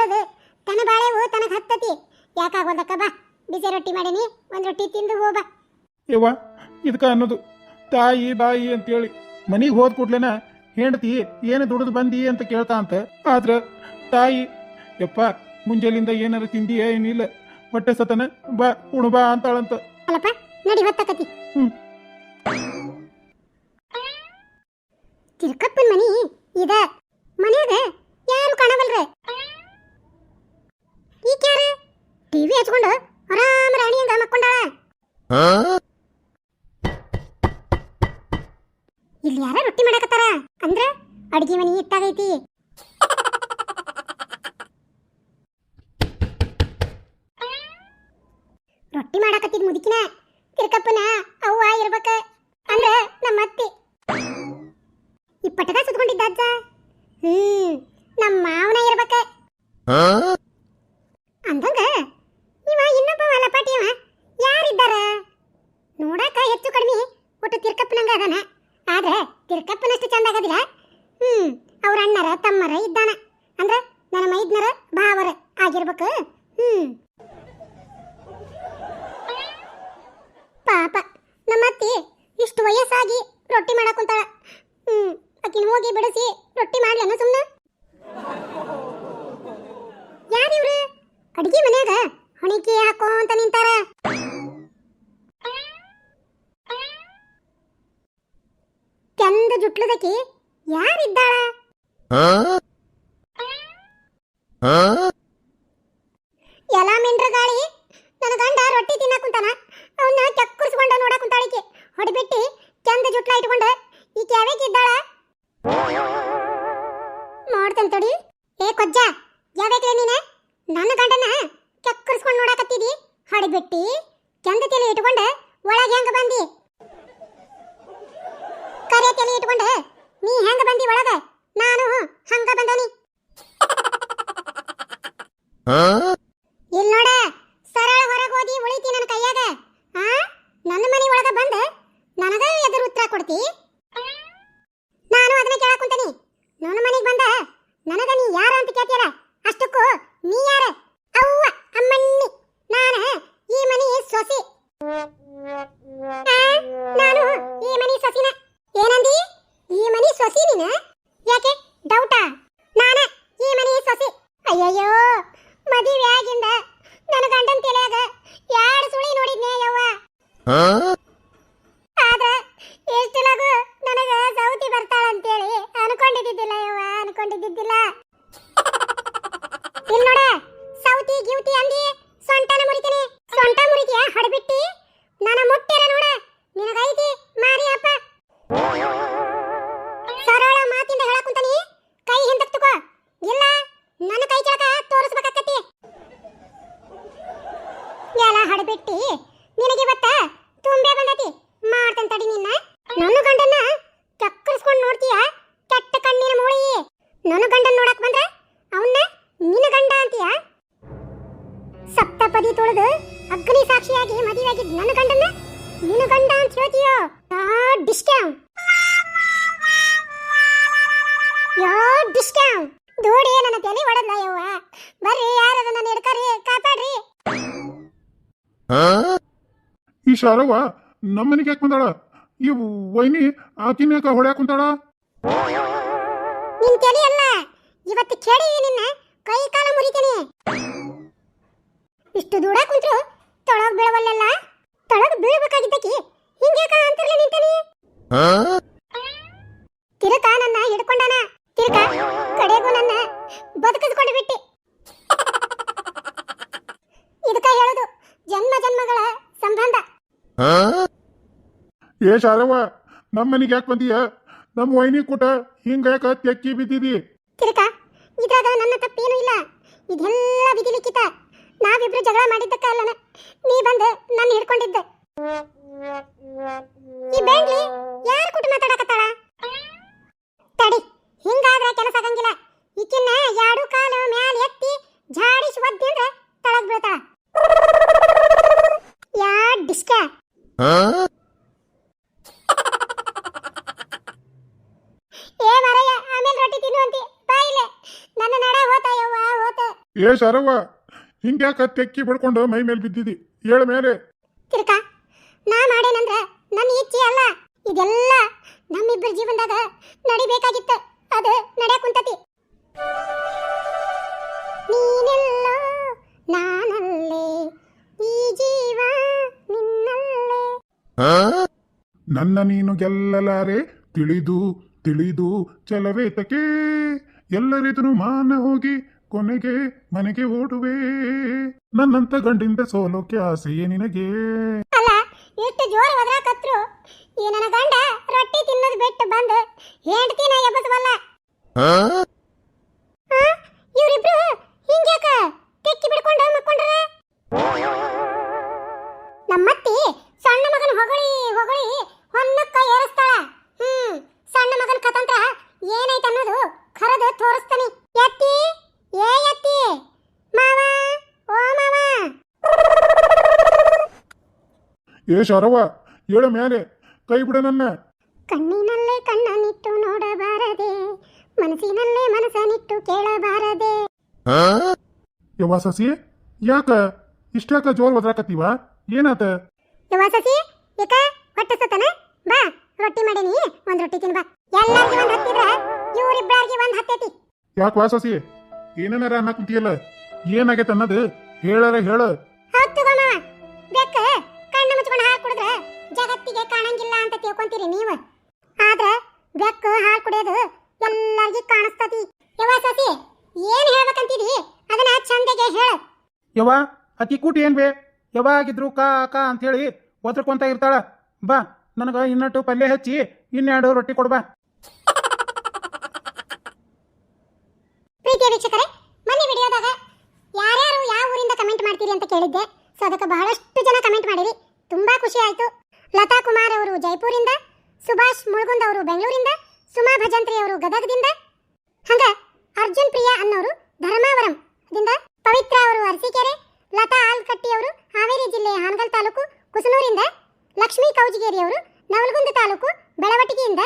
ಆಕಿಗೂ ತನ್ನ ಬಾಳೆವು ತನಗೆ ಹತ್ತತಿ. ಯಾಕಾಗೋದಕ್ಕ ಬಾ. ಬಿಸಿ ರೊಟ್ಟಿ ಮಾಡೀನಿ. ಒಂದು ರೊಟ್ಟಿ ತಿಂದು ಹೋಗ ಯವ್ವ ಇದಕ್ಕೆ ಅನ್ನೋದು. ತಾಯಿ ಬಾಯಿ ಅಂತೇಳಿ ಮನೆಗೆ ಹೋದ ಕೂಡ್ಲೆನ ಹೆಂಡತಿ ಏನು ದುಡಿದು ಬಂದಿ ಅಂತ ಕೇಳ್ತಾ ಅಂತ. ಆದ್ರೆ ತಾಯಿ ಯಪ್ಪ ಮುಂಜಾಲಿಂದ ಏನಾರ ತಿಂದಿಯ ಏನಿಲ್ಲ ಹೊಟ್ಟೆ ಸತನ ಬಾ ಉಣು ಬಾ ಅಂತಾಳಂತ. ಅಲ್ಲಪ್ಪ ನಡಿ ಹೊತ್ತಕತಿ. ಹ್ಮ್. ತಿರ್ಕಪ್ಪನ ಮನಿ ಇದ ಮನ್ಯಾಗ ಯಾರು ಕಾಣವಲ್ರ? ಈಕ್ಯಾರ ಟಿವಿ ಹಚ್ಕೊಂಡು ಆರಾಮ ರಾಣಿಯಂಗ ಮಕ್ಕೊಂಡಾಳ. ಇಲ್ಲಿ ಯಾರ ರೊಟ್ಟಿ ಮಾಡಕತ್ತಾರ? ಅಂದ್ರ ಅಡಿಗೆ ಮನಿ ಇತ್ತಾಗೈತಿ ರೊಟ್ಟಿ ಮಾಡಾಕತ್ತಿದ್ ಮುದುಕಿನ ತಿರ್ಕಪ್ಪನ ತಿರ್ಕಪ್ಪನಂಗ ಅದಾನ. ಆದ್ರೆ ತಿರ್ಕಪ್ಪನಷ್ಟು ಚಂದ ಆಗದಿಲ್ಲ. ಹ್ಮ್, ಅವ್ರ ಅಣ್ಣರ, ತಮ್ಮರ ಇದ್ದಾನ. ಅಂದ್ರ ನನ್ನ ಮೈದ್ನರ ಭಾವರ ಆಗಿರ್ಬೇಕು. ಹ್ಮ್. ಪಾಪ, ನಮ್ಮ ಅತ್ತಿ ಇಷ್ಟು ವಯಸ್ಸಾಗಿ ರೊಟ್ಟಿ ಮಾಡಕ್ ಹ್ಮ್ ಅಕ್ಕಿನ ಹೋಗಿ ಬಿಡಿಸಿ ರೊಟ್ಟಿ ಮಾಡ್ಲೇನ ಸುಮ್ಮನೆ ಯಾರಿವ್ರು ಅಡಿಗೆ ಮನ್ಯಾಗ ಹೊಣಿಕೆ ಹಾಕೋ ಅಂತ ನಿಂತಾರ ಚಂದ ಜುಟ್ಲದಕಿ? ಯಾರಿದ್ದಾಳ? ಎಲ್ಲ ಮಿಂಡ್ರ ಗಾಳಿ? ನನ್ನ ಗಂಡ ರೊಟ್ಟಿ ತಿನ್ನಕುಂತಾನ ಅವನ್ನ ಚಕ್ಕರ್ಸ್ಕೊಂಡ ನೋಡಕ್ ಕುಂತಾಳಿಕೆ. ಹೊಡಿಬಿಟ್ಟಿ ಚಂದ ಜುಟ್ಲ ಇಟ್ಕೊಂಡ, ಈ ಕ್ಯಾವೇಕಿದ್ದಾಳ ನೋಡ್ತೇನೆ ತಡಿ. ಏ ಕೊಜ್ಜ ಯಾವಾಗ್ಲೇ ನೀನ? ನನ್ನ ಗಂಡನ ಚಕ್ಕರ್ಸ್ಕೊಂಡ್ ನೋಡಕತ್ತಿದಿ? ಹೊಡಿಬಿಟ್ಟಿ ಚಂದ ತಲೆ ಇಟ್ಕೊಂಡ, ಒಳಗೆ ಹೆಂಗ ಬಂದಿ? ತಲೆ ಇಟ್ಕೊಂಡ ನೀ ಹೆಂಗ ಬಂದಿ ಒಳಗ? ನಾನು ಹಂಗ ಬಂದನಿ ಇಲ್ಲಿ ನೋಡ ಸರಳ ಹೊರಗೆ ಹೋದಿ ಉಳಿತಿ ನನ್ನ ಕೈಯಾಗ ಆ ನನ್ನ ಮನೆ ಒಳಗ ಬಂದ ನನಗ ಎದುರು ಉತ್ತರ ಕೊಡ್ತಿ ನಾನು ಅದನ್ನ ಕೇಳಕ್ ಕುಂತೀನಿ ನನ್ನ ಮನೆಗೆ ಬಂದ ನನಗ ನೀ ಯಾರ ಅಂತ ಕೇಳ್ತೀರ ಅಷ್ಟಕ್ಕೂ ನೀ ಯಾರ ಅವ್ವ ಅಮ್ಮಣ್ಣಿ ನಾನ ಈ ಮನಿ ಸೊಸಿ ಆ, ನಾನು ಈ ಮನಿ ಸೊಸಿನ ಏನಂದಿ ಈ ಮನಿ ಸೊಸಿ ನೀನ ಯಾಕೆ ಡೌಟಾ ನಾನ ಈ ಮನಿ ಸೊಸಿ ಅಯ್ಯಯ್ಯೋ ಮದುವೆ ಆಗಿಂದ ನನ್ನ ಗಂಡನ ತಲೆಯಾಗ ಯಾರು ಸುಳಿ ನೋಡಿದ್ನೆ ಯವ್ವ ಆದ್ರ ನೋಡ್ತೀಯ? ಕೆಟ್ಟ ಕಣ್ಣಿನ ಮೂಳಿ ನನ್ನ ಗಂಡನ್ ನೋಡಕ್ ಬಂದ್ರ? ಅವನ್ನ ನಿನ್ನ ಗಂಡ ಅಂತೀಯ? ಸಪ್ತಪದಿ ತೊಳೆದು ಅಗ್ನಿ ಸಾಕ್ಷಿಯಾಗಿ ಮದುವೆಯಾಗಿದ್ದ ನನ್ನ ಗಂಡನ್ನ ನಿನ್ನ ಗಂಡ ಅಂತ ಹೇಳ್ತೀಯೋ? ಡಿಸ್ಕ್ಯಾಮ್ ಯೋ ಡಿಸ್ಕ್ಯಾಮ್ ದೂಡಿ ನನ್ನ ತಲೆ ಹೊಡೆದ್ಲ ಯವ್ವ. ಬರ್ರಿ ಯಾರದ ನನ್ನ ಹಿಡ್ಕರಿ ಕಾಪಾಡ್ರಿ. ಈ ಶಾರವ್ವ ನಮ್ಮ ಯಾಕೆ ಬಂದಾಳ? ಈ ವೈನಿ ಆಕಿನ ಯಾಕೆ ಹೊಡ್ಯಾಕ ಕುಂತಾಳ? ನಿನ್ ತಲೆ ಅಲ್ಲ ಇವತ್ತು ಕೇಳಿ ನಿನ್ನ ಕೈ ಕಾಲ ಮುರಿತೀನಿ. ಇಷ್ಟು ದೂರ ಕುಂತ್ರು ತೊಳಗ್ ಬೀಳವಲ್ಲೆಲ್ಲ? ತೊಳಗ್ ಬೀಳ್ಬೇಕಾಗಿದ್ದಕ್ಕೆ ಹಿಂಗ್ಯಾಕ ಅಂತರ್ಲೆ ನಿಂತಾನೆ ಏ ಶಾರವ್ವ ನಮ್ಮ ಮನೆಗೆ ಯಾಕೆ ಬಂದೀಯ? ನಮ್ಮ ವೈನಿ ಕೂಟ ಹಿಂಗ ಯಾಕ ತೆಕ್ಕಿ ಬಿದ್ದಿದಿ? ತಿರುಕ ಇದ್ರಾಗ ನನ್ನ ತಪ್ಪೇನು ಇಲ್ಲ. ಇದೆಲ್ಲ ವಿಧಿ ಲಿಖಿತ ನಾವಿಬ್ರು ಜಗಳ ಮಾಡಿದ್ದಕ್ಕ ಅಲ್ಲನ. ನೀ ಬಂದು ನನ್ನ ಹಿಡ್ಕೊಂಡಿದ್ದೆ. ಈ ಬೆಂಡ್ಲಿ ಯಾರ ಕೂಟ ಮಾತಾಡಕತ್ತಾಳ? ತಡಿ ಹಿಂಗಾದ್ರೆ ಕೆಲಸ ಆಗಂಗಿಲ್ಲ. ಈಕಿನ್ನ ಎರಡು ಕಾಲು ಮ್ಯಾಲ ಎತ್ತಿ ಜಾಡಿಸಿ ಒದ್ದಿ ಅಂದ್ರೆ ತಳಗ್ ಬೀಳ್ತಾಳ. ಯಾ ಡಿಸ್ಕ. ಏ ಶರವ್ವ ಹಿಂಗ್ಯಾಕ ತೆಕ್ಕಿ ಬಿಡ್ಕೊಂಡು ಮೈ ಮೇಲೆ ಬಿದ್ದಿದಿ? ಹೇಳ ಮೇಲೆ. ತಿರ್ಕ ನಾ ಮಾಡೇನಂದ್ರ ನನ್ನ ಇಚ್ಛೆ ಅಲ್ಲ. ಇದೆಲ್ಲ ನಮ್ಮಿಬ್ಬರ ಜೀವನದಾಗ ನಡಿಬೇಕಾಗಿತ್ತು. ಅದು ನಡ್ಯಾಕ್ ಕುಂತತಿ. ನೀನೆಲ್ಲೋ ನಾನಲ್ಲೇ ಈ ಜೀವ ನಿನ್ನಲ್ಲೇ. ನನ್ನ ನೀನು ಗೆಲ್ಲಲಾರೆ ತಿಳಿದು ತಿಳಿದು ಚಲವೇತಕೆ. ಎಲ್ಲರಿದನು ಮಾನ ಹೋಗಿ ಕೊನೆಗೆ ಮನೆಗೆ ಓಡುವೆ. ನನ್ನಂತ ಗಂಡಿಂದ ಸೋಲೋಕೆ ಆಸೆಯೇ ನಿನಗೆ. ಅಲ್ಲ ಎಷ್ಟು ಜೋರು ಒದರಾಕತ್ರು ಈ ನನ್ನ ಗಂಡ ರೊಟ್ಟಿ ತಿನ್ನೋದು ಬಿಟ್ಟು ಬಂದು ಹೆಂಡತಿನ ಎಬ್ಬಸವಲ್ಲ? ಇವರಿಬ್ರು ಹಿಂಗ್ಯಾಕ ತೆಕ್ಕಿ ಬಿಡ್ಕೊಂಡು ಮಕ್ಕೊಂಡ್ರ? ನಮ್ಮತ್ತಿ ಸಣ್ಣ ಮಗನ ಹೊಗಳಿ ಹೊಗಳಿ ಹೊನ್ನಕ್ಕ ಏರಿಸ್ತಾಳ. ಹ್ಮ್ ಸಣ್ಣ ಮಗನ ಕತಂತ್ರ ಏನೈತೆ ಅನ್ನೋದು ಖರದು ತೋರಿಸ್ತಾನೆ ಎತ್ತಿ ಏ ಎತ್ತಿ ಮಾವ ಓ ಮಾವ ಏ ಶರವ ಏಳ ಮೇಲೆ ಕೈ ಬಿಡ ನನ್ನ. ಕಣ್ಣಿನಲ್ಲೇ ಕಣ್ಣನಿಟ್ಟು ನೋಡಬಾರದೆ ಮನಸ್ಸಿನಲ್ಲೇ ಮನಸ್ಸನಿಟ್ಟು ಕೇಳಬಾರದೆ. ಯವ್ವ ಸಸಿ ಯಾಕ? ಇಷ್ಟ್ಯಾಕ ಜೋರ್ ಒದ್ರಾಕತ್ತೀವ? ಏನಾತ? ಯವ್ವ ಸಸಿ ಏಕ ಹೊಟ್ಟೆ ಸತನ ಬಾ ರೊಟ್ಟಿ ಮಾಡೀನಿ ಒಂದ್ ರೊಟ್ಟಿ ತಿನ್ ಬಾ ಎಲ್ಲಾರ್ಗಿ ಒಂದ್ ಹತ್ತಿದ್ರ ಇವ್ರಿಬ್ರಾರ್ಗಿ ಒಂದ್ ಹತ್ತೈತಿ. ಯಾಕ ವಾ ಸಸಿ? ಏನೇನಾರ ಅನ್ನಕ್ ಕುಂತಿಯಲ್ಲ? ಏನಾಗೈತೆ ಅನ್ನೋದು? ಹೇಳರ ಹೇಳ. ಯವ್ವ, ಅತಿ ಕೂಟಿ ಏನ್ ಬೇ ಯಾವಾಗಿದ್ರು ಕಾ ಕಾ ಅಂತೇಳಿ ಓದ್ರಕೊಂತ ಇರ್ತಾಳ. ಬಾ, ನನಗೆ ಇನ್ನಟ್ಟು ಪಲ್ಯ ಹಚ್ಚಿ ಇನ್ನೆರಡು ರೊಟ್ಟಿ ಕೊಡ್ಬಾ. ಪ್ರೀತಿಯ ವೀಕ್ಷಕರೇ ಮೊನ್ನೆ ವಿಡಿಯೋದಾಗ ಯಾರ್ಯಾರು ಯಾವ ಊರಿಂದ ಕಮೆಂಟ್ ಮಾಡ್ತೀರಿ ಅಂತ ಕೇಳಿದ್ದೆ. ಸೊ ಅದಕ್ಕೆ ಬಹಳಷ್ಟು ಜನ ಕಮೆಂಟ್ ಮಾಡಿರಿ. ತುಂಬಾ ಖುಷಿ ಆಯ್ತು. ಲತಾ ಕುಮಾರ್ ಅವರು ಜೈಪುರಿಂದ, ಸುಭಾಷ್ ಮುಳುಗುಂದ್ ಅವರು ಬೆಂಗಳೂರಿಂದ, ಸುಮಾ ಭಜಂತ್ರಿ ಅವರು ಗದಗದಿಂದ. ಹಂಗ ಅರ್ಜುನ್ ಪ್ರಿಯಾ ಅನ್ನೋರು ಧರ್ಮಾವರಂ ದಿಂದ ಪವಿತ್ರ ಅವರು ಅರಸೀಕೆರೆ, ಲತಾ ಆಲ್ಕಟ್ಟಿ ಅವರು ಹಾವೇರಿ ಜಿಲ್ಲೆ ಹಾನಗಲ್ ತಾಲೂಕು, ಕುಸನೂರಿಂದ ಲಕ್ಷ್ಮೀ ಕೌಜಗೇರಿ ಅವರು ನವಲಗುಂದ ತಾಲೂಕು, ಬೆಳವಟಿಗೆಯಿಂದ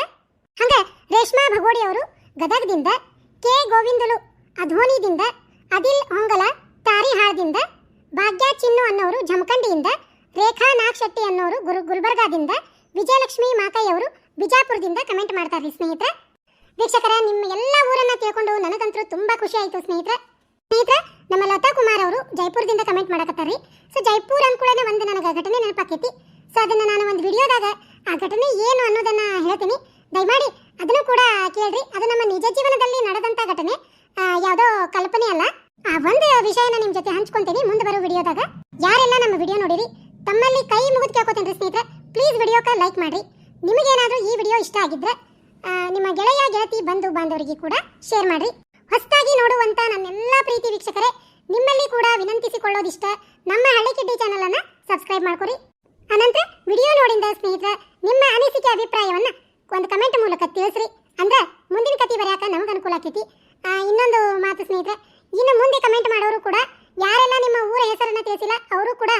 ಹಂಗ ರೇಷ್ಮಾ ಭಗೋಡಿ ಅವರು ಗದಗದಿಂದ ಕೆ ಗೋವಿಂದಲು ಅಧೋನಿದಿಂದ ಅದಿಲ್ ಹೊಂಗಲ ತಾರಿಹಾಳದಿಂದ ಭಾಗ್ಯ ಚಿನ್ನು ಅನ್ನೋರು ಜಮಖಂಡಿಯಿಂದ ರೇಖಾ ನಾಗ್ ಶೆಟ್ಟಿ ಅನ್ನೋರು ಗುರು ಗುಲ್ಬರ್ಗಾದಿಂದ ವಿಜಯಲಕ್ಷ್ಮಿ ಅವರು ಬಿಜಾಪುರದಿಂದ ಕಮೆಂಟ್ ಮಾಡ್ತಾರೆ ಸ್ನೇಹಿತರೆ. ವೀಕ್ಷಕರ, ನಿಮ್ಮ ಎಲ್ಲ ಊರನ್ನ ತಿಳ್ಕೊಂಡು ನನಗಂತೂ ತುಂಬ ಖುಷಿ ಆಯಿತು ಸ್ನೇಹಿತರೆ. ಸ್ನೇಹಿತರೆ, ನಮ್ಮ ಲತಾ ಕುಮಾರ್ ಅವರು ಜೈಪುರದಿಂದ ಕಮೆಂಟ್ ಮಾಡಕತ್ತಾರ್ರಿ. ಸೊ ಜೈಪುರ್ ಅಂದ್ಕೂಡನೆ ಒಂದು ನನಗೆ ಘಟನೆ ನೆನಪಾಕೈತಿ. ಸೊ ಅದನ್ನ ನಾನು ಒಂದು ವಿಡಿಯೋದಾಗ ಆ ಘಟನೆ ಏನು ಅನ್ನೋದನ್ನ ಹೇಳ್ತೀನಿ. ದಯಮಾಡಿ ಅದನ್ನು ಕೂಡ ಕೇಳ್ರಿ. ಅದು ನಮ್ಮ ನಿಜ ಜೀವನದಲ್ಲಿ ನಡೆದಂತ ಘಟನೆ. ಯಾವುದೋ ಕಲ್ಪನೆ ಅಲ್ಲ. ಆ ಒಂದು ವಿಷಯನ ನಿಮ್ಮ ಜೊತೆ ಹಂಚ್ಕೊಂತೀನಿ ಮುಂದೆ ಬರೋ ವಿಡಿಯೋದಾಗ. ಯಾರೆಲ್ಲ ನಮ್ಮ ವಿಡಿಯೋ ನೋಡಿರಿ, ತಮ್ಮಲ್ಲಿ ಕೈ ಮುಗಿದು ಕೇಳ್ಕೊತೀನಿ ಸ್ನೇಹಿತರೆ. ಪ್ಲೀಸ್ ವಿಡಿಯೋಕ್ಕೆ ಲೈಕ್ ಮಾಡ್ರಿ. ನಿಮಗೇನಾದರೂ ಈ ವಿಡಿಯೋ ಇಷ್ಟ ಆಗಿದ್ರೆ ನಿಮ್ಮ ಗೆಳೆಯ ಗೆಳತಿ, ಬಂಧು, ಬಾಂಧವರಿಗೆ ಕೂಡ ಶೇರ್ ಮಾಡ್ರಿ ಹೊಸದಾಗಿ ನೋಡುವಂತ ನನ್ನೆಲ್ಲ ಪ್ರೀತಿ ವೀಕ್ಷಕರೇ ನಿಮ್ಮಲ್ಲಿ ಕೂಡ ವಿನಂತಿಸಿಕೊಳ್ಳೋದಿಷ್ಟ ನಮ್ಮ ಹಳ್ಳಿ ಕಿಡ್ಡಿ ಚಾನಲ್ ಅನ್ನ ಸಬ್ಸ್ಕ್ರೈಬ್ ಮಾಡ್ಕೊರಿ. ಅನಂತರ ವಿಡಿಯೋ ನೋಡಿದ ಸ್ನೇಹಿತರ, ನಿಮ್ಮ ಅನಿಸಿಕೆ ಅಭಿಪ್ರಾಯವನ್ನ ಒಂದು ಕಮೆಂಟ್ ಮೂಲಕ ತಿಳಿಸ್ರಿ. ಅಂದ್ರೆ ಮುಂದಿನ ಕತೆ ಬರೆಯಾಕ ನಮಗೆ ಅನುಕೂಲ ಆಕೈತಿ. ಇನ್ನೊಂದು ಮಾತು ಸ್ನೇಹಿತರೆ, ಇನ್ನು ಮುಂದೆ ಕಮೆಂಟ್ ಮಾಡೋರು ಕೂಡ ಯಾರೆಲ್ಲ ನಿಮ್ಮ ಊರ ಹೆಸರನ್ನ ತಿಳಿಸಿಲ್ಲ, ಅವರು ಕೂಡ